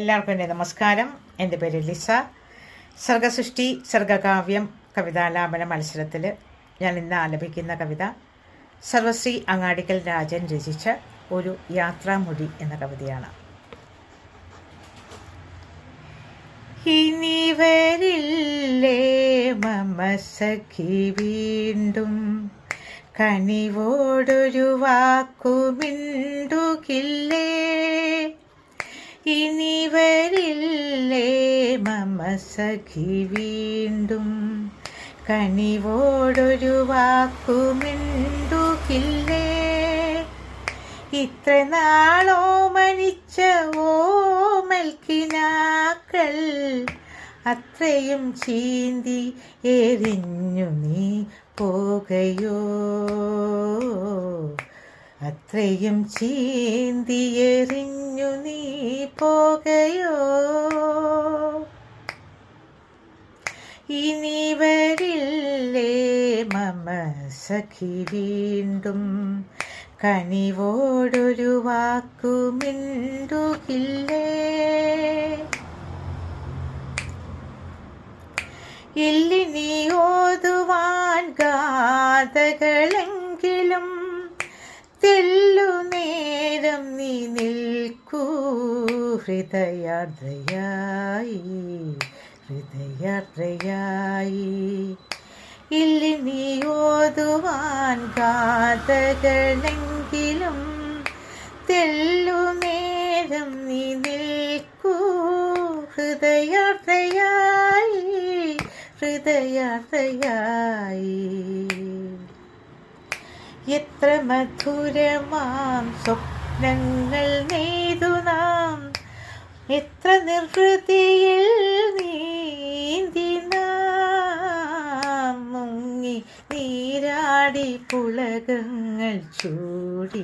എല്ലാവർക്കും എന്റെ നമസ്കാരം. എന്റെ പേര് ലിസ. സർഗസൃഷ്ടി സർഗകാവ്യം കവിതാലാപന മത്സരത്തിൽ ഞാൻ ഇന്ന് ആലപിക്കുന്ന കവിത സർവശ്രീ അങ്ങാടിക്കൽ രാജൻ രചിച്ച ഒരു യാത്രാമൊഴി എന്ന കവിതയാണ്. വീണ്ടും? കനിവോടൊരു വാക്കുമിണ്ടുകില്ലേ ഇനി വരില്ലേ? മമ സഖി വീണ്ടും കണിവോടൊരു വാക്കുമിണ്ടുകില്ലേ? ഇത്ര നാളോ മനിച്ച ഓമൽക്കിനാക്കൾ അത്രയും ചീന്തി എറിഞ്ഞു നീ പോകയോ? അത്രയും ചീന്തി മമ സഖി വീണ്ടും കനിവോടൊരു വാക്കുമിണ്ടുകില്ലേ ഇല്ലിനി ഓതുവാൻ ഗാഥകളെങ്കിലും തെല്ലു നേരം നീ നിൽക്കൂ. ഹൃദയാദ്രയായി ഹൃദയാദ്രയായി ഇല്ലിനി ഓതുവാൻ ഗാഥകളെങ്കിലും തെല്ലുമേരം നീ നിൽക്കൂ. ഹൃദയാർത്ഥയായി ഹൃദയാർത്ഥയായി എത്ര മധുരമാം സ്വപ്നങ്ങൾ നെയ്തു നാം. എത്ര നിർവൃതിയിൽ നീന്തി നീരാടി പുളകങ്ങൾ ചൂടി.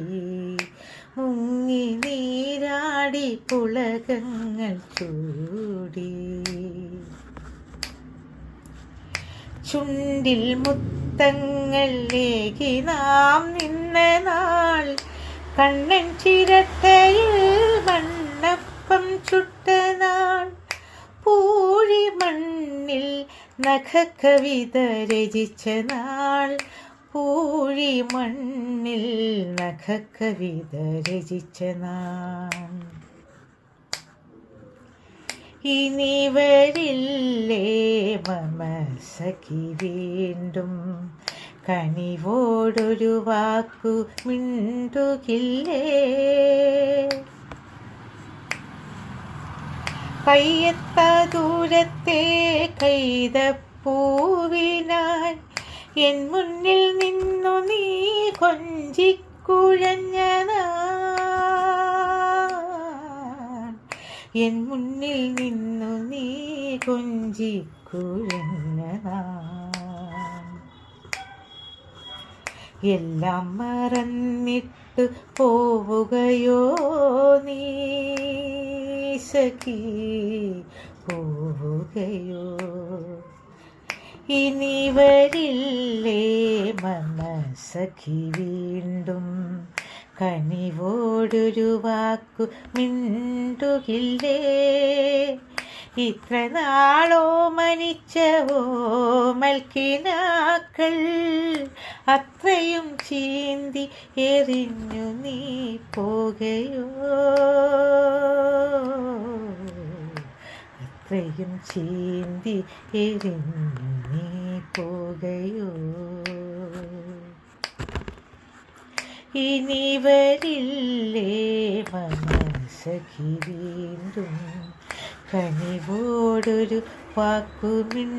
മുങ്ങി നീരാടി പുളകങ്ങൾ ചൂടി. ചുണ്ടിൽ മുത്തങ്ങൾ ലേകി നാം നിന്ന നാൾ. കണ്ണൻ ചിരട്ടയിൽ മണ്ണപ്പം ചുട്ട നാൾ. പൂഴി മണ്ണിൽ നഖകവിത രചിച്ച നാൾ. പൂഴി മണ്ണിൽ നഖക്കവിത രചിച്ച നാം. ഇനി വരില്ലേ മമ സഖി വീണ്ടും? കനിവോടൊരു വാക്കു മിണ്ടുകില്ലേ? കയ്യെത്ത ദൂരത്തെ കൈതപ്പൂവിനാൻ എൻ മുന്നിൽ നിന്നു നീ കൊഞ്ചിക്കുഴഞ്ഞ എൻ മുന്നിൽ നിന്നു നീ കൊഞ്ചിക്കുഴഞ്ഞ എല്ലാം മറന്നിട്ട് പോവുകയോ നീ സഖി പോവുകയോ ഇനി വരില്ലേ മനസ്സഖി സഖി വീണ്ടും? കനിവോടൊരു വാക്കു മിണ്ടുകില്ലേ? ഇത്ര നാളോ മനിച്ച ഓമൽക്കിനാക്കൾ അത്രയും ചീന്തി എറിഞ്ഞു നീ പോകയോ? അത്രയും ചീന്തി എരിഞ്ഞു പോകയോ. ഇനി വരില്ലേ മനസ്സഖി വീണ്ടും കനിവോടൊരു വാക്കുമിണ്ടുകില്ലേ?